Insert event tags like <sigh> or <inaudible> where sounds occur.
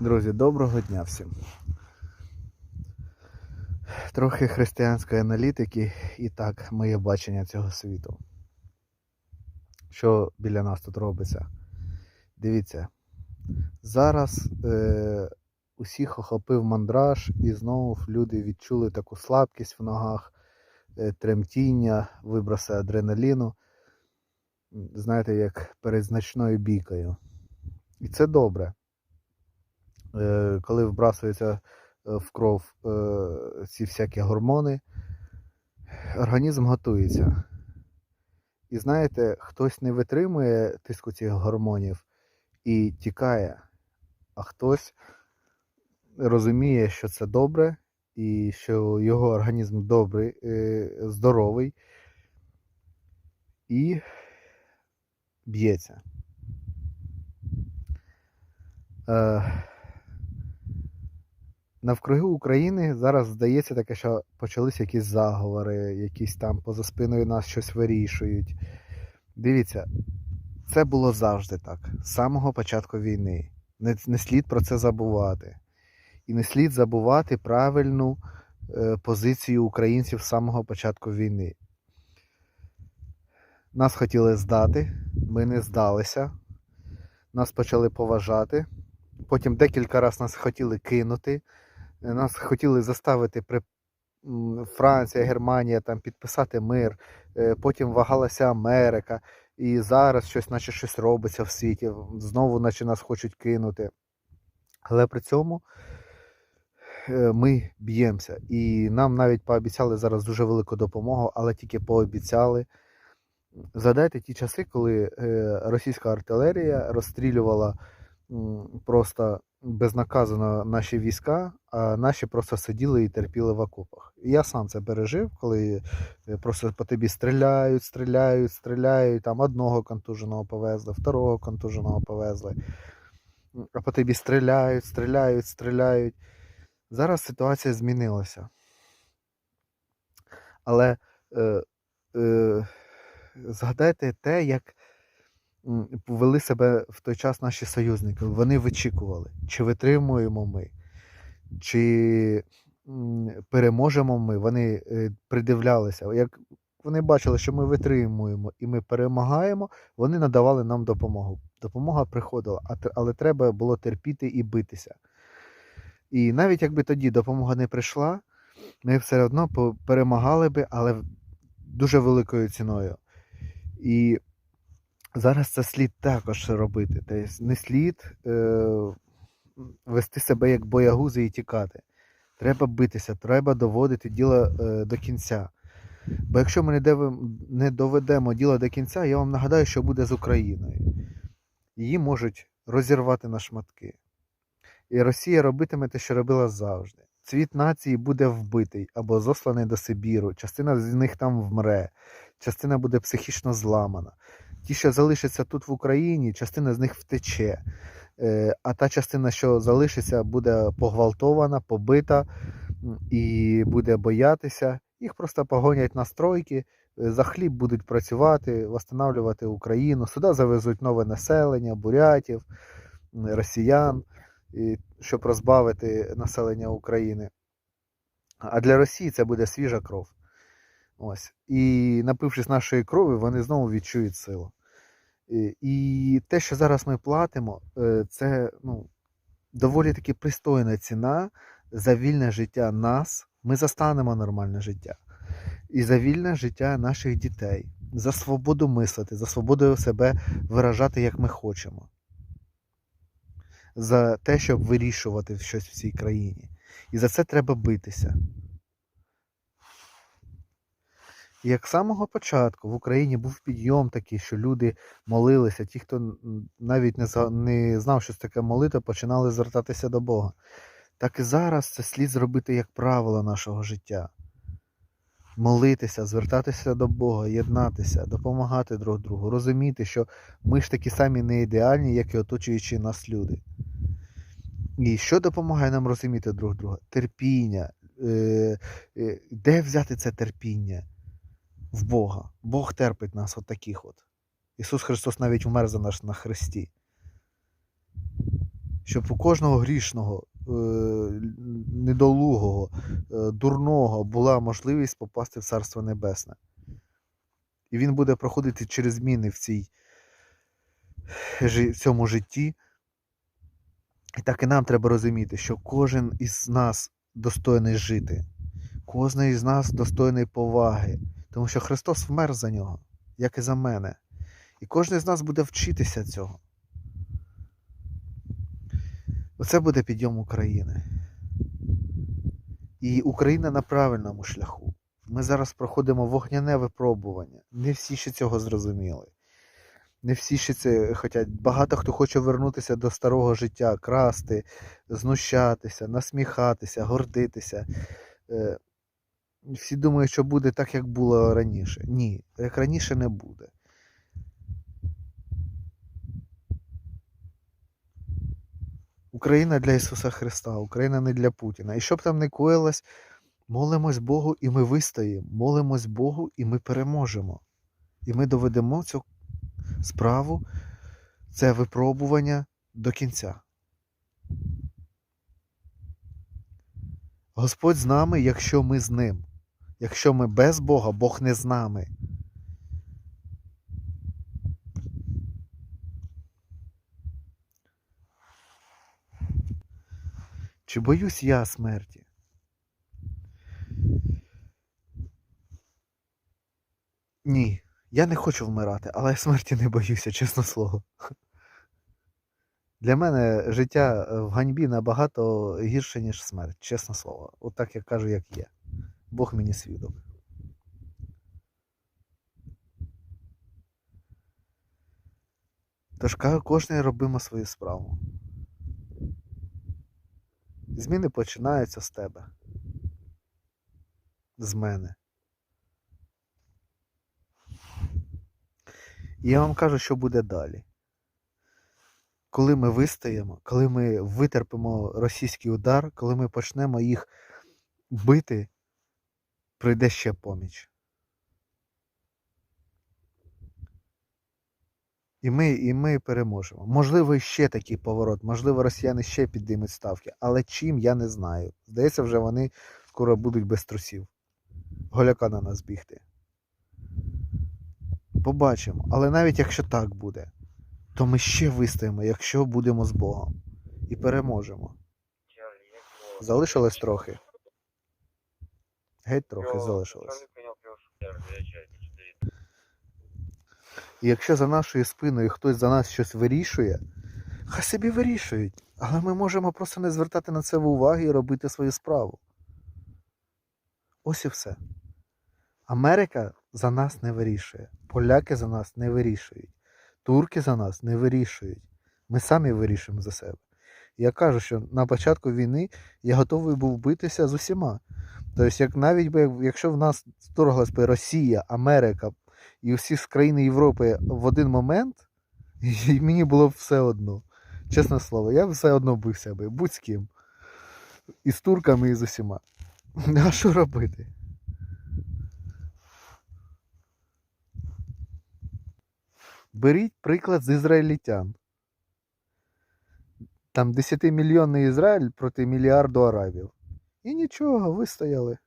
Друзі, доброго дня всім. Трохи християнської аналітики і так моє бачення цього світу. Що біля нас тут робиться? Дивіться, зараз е, усіх охопив мандраж, і знову люди відчули таку слабкість в ногах, е, тремтіння, виброси адреналіну. Знаєте, як перед значною бійкою. І це добре. Е, коли вбрасуються е, в кров е, ці всякі гормони, організм готується. І знаєте, хтось не витримує тиску цих гормонів і тікає, а хтось розуміє, що це добре, і що його організм добрий, здоровий і б'ється. Навкруги України зараз здається таке, що почалися якісь заговори, якісь там поза спиною нас щось вирішують. Дивіться, це було завжди так, з самого початку війни. Не, не слід про це забувати. І не слід забувати правильну е, позицію українців з самого початку війни. Нас хотіли здати, ми не здалися, нас почали поважати. Потім декілька разів нас хотіли кинути. Нас хотіли заставити при Франція, Германія там підписати мир. Е, Потім вагалася Америка, і зараз щось, наче щось робиться в світі. Знову, наче нас хочуть кинути. Але при цьому е, ми б'ємося. І нам навіть пообіцяли зараз дуже велику допомогу, але тільки пообіцяли. Згадайте ті часи, коли е, російська артилерія розстрілювала просто безнаказано наші війська, а наші просто сиділи і терпіли в окопах. І я сам це пережив, коли е, просто по тобі стріляють, стріляють, стріляють. Там одного контуженого повезли, второго контуженого повезли. А по тобі стріляють, стріляють, стріляють. Зараз ситуація змінилася. Але е, е, згадайте те, як повели себе в той час наші союзники. Вони вичікували, чи витримуємо ми, чи переможемо ми. Вони е, придивлялися. Як вони бачили, що ми витримуємо і ми перемагаємо, вони надавали нам допомогу. Допомога приходила, але треба було терпіти і битися. І навіть якби тоді допомога не прийшла, ми все одно перемагали би, але дуже великою ціною. І зараз це слід також робити. Тобто не слід е, вести себе як боягузи і тікати. Треба битися, треба доводити діло е, до кінця. Бо якщо ми не, доведемо діло до кінця, я вам нагадаю, що буде з Україною. Її можуть розірвати на шматки. І Росія робитиме те, що робила завжди. Цвіт нації буде вбитий або засланий до Сибіру, частина з них там вмре, частина буде психічно зламана. Ті, що залишаться тут в Україні, частина з них втече. Е, А та частина, що залишиться, буде погвалтована, побита і буде боятися. Їх просто погонять на стройки, е, за хліб будуть працювати, восстанавлювати Україну. Сюди завезуть нове населення, бурятів, росіян, щоб розбавити населення України. А для Росії це буде свіжа кров. Ось. І напившись нашої крові, вони знову відчують силу. І, і те, що зараз ми платимо, е, це ну, доволі таки пристойна ціна за вільне життя нас. Ми застанемо нормальне життя. І за вільне життя наших дітей, за свободу мислити, за свободу себе виражати, як ми хочемо. За те, щоб вирішувати щось в цій країні. І за це треба битися. Як з самого початку в Україні був підйом такий, що люди молилися, ті, хто навіть не, знав, що це таке молитва, починали звертатися до Бога. Так і зараз це слід зробити як правило нашого життя. Молитися, звертатися до Бога, єднатися, допомагати друг другу, розуміти, що ми ж такі самі не ідеальні, як і оточуючі нас люди. І що допомагає нам розуміти друг друга? Терпіння. Е, е, де взяти це терпіння? В Бога. Бог терпить нас от таких от. Ісус Христос навіть вмер за нас на хресті. щоб у кожного грішного, е, недолугого, е, дурного була можливість попасти в Царство Небесне. І він буде проходити через зміни в, цій, в цьому житті. І так і нам треба розуміти, що кожен із нас достойний жити, кожен із нас достойний поваги, тому що Христос вмер за нього, як і за мене. І кожен з нас буде вчитися цього. Оце буде підйом України. І Україна на правильному шляху. Ми зараз проходимо вогняне випробування. Не всі ще цього зрозуміли. Не всі ще це хочуть. Багато хто хоче вернутися до старого життя, красти, знущатися, насміхатися, гордитися. Всі думають, що буде так, як було раніше. Ні, як раніше не буде. Україна для Ісуса Христа, Україна не для Путіна. І щоб там не коїлось, молимось Богу і ми вистоїмо. Молимось Богу і ми переможемо. І ми доведемо цю справу, це випробування до кінця. Господь з нами, якщо ми з ним. Якщо ми без Бога, Бог не з нами. Чи боюсь я смерті? Ні, я не хочу вмирати, але я смерті не боюся, чесне слово. Для мене життя в ганьбі набагато гірше, ніж смерть, чесне слово. От так я кажу, як є. Бог мені свідок. Тож кожен робимо свою справу. Зміни починаються з тебе. З мене. І я вам кажу, що буде далі. Коли ми вистоїмо, коли ми витерпимо російський удар, коли ми почнемо їх бити, прийде ще поміч. І ми, і ми переможемо. Можливо, ще такий поворот, можливо, росіяни ще підіймуть ставки, але чим я не знаю. Здається, вже вони скоро будуть без трусів. Голяка на нас бігти. Побачимо. Але навіть якщо так буде, то ми ще вистоїмо, якщо будемо з Богом. І переможемо. Залишилось трохи. Геть трохи залишилось. І якщо за нашою спиною хтось за нас щось вирішує, хай собі вирішують. Але ми можемо просто не звертати на це уваги і робити свою справу. Ось і все. Америка за нас не вирішує. Поляки за нас не вирішують. Турки за нас не вирішують. Ми самі вирішуємо за себе. Я кажу, що на початку війни я готовий був битися з усіма. Тобто, як навіть якщо в нас вторглась би Росія, Америка і всі з країни Європи в один момент, <laughs> і мені було б все одно. Чесне слово, я б все одно бився би, будь з ким. І з турками, і з усіма. <laughs> А що робити? Беріть приклад з ізраїльтян. Там 10-мільйонний Ізраїль проти мільярду арабів. І нічого, вистояли.